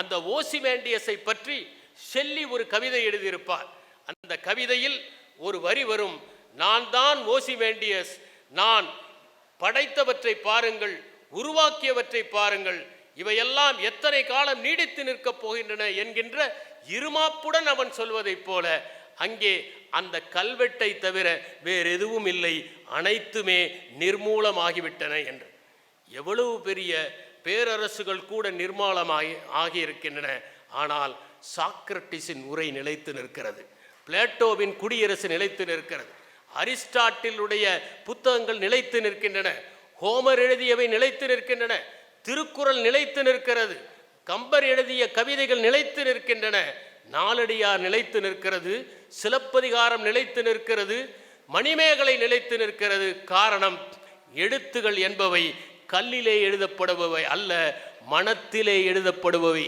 அந்த ஓசிமேண்டியஸை பற்றி ஷெல்லி ஒரு கவிதை எழுதியிருப்பார். அந்த கவிதையில் ஒரு வரி வரும் நான் தான் ஓசிமேண்டியஸ் நான் படைத்தவற்றை பாருங்கள் உருவாக்கியவற்றை பாருங்கள் இவையெல்லாம் எத்தனை காலம் நீடித்து நிற்கப் போகின்றன என்கின்ற இருமாப்புடன் அவன் சொல்வதைப் போல அங்கே அந்த கல்வெட்டை தவிர வேறு எதுவும் இல்லை அனைத்துமே நிர்மூலமாகிவிட்டன என்று. எவ்வளவு பெரிய பேரரசுகள் கூட நிர்மூலமாகி ஆகியிருக்கின்றன. ஆனால் சாக்ரட்டிஸின் உரை நிலைத்து நிற்கிறது. பிளேட்டோவின் குடியரசு நிலைத்து நிற்கிறது. அரிஸ்டாட்டிலுடைய புத்தகங்கள் நிலைத்து நிற்கின்றன. ஹோமர் எழுதியவை நிலைத்து நிற்கின்றன. திருக்குறள் நிலைத்து நிற்கிறது. கம்பர் எழுதிய கவிதைகள் நிலைத்து நிற்கின்றன. நாலடியார் நிலைத்து நிற்கிறது. சிலப்பதிகாரம் நிலைத்து நிற்கிறது. மணிமேகலை நிலைத்து நிற்கிறது. காரணம் எழுத்துகள் என்பவை கல்லிலே எழுதப்படுபவை அல்ல மனத்திலே எழுதப்படுபவை.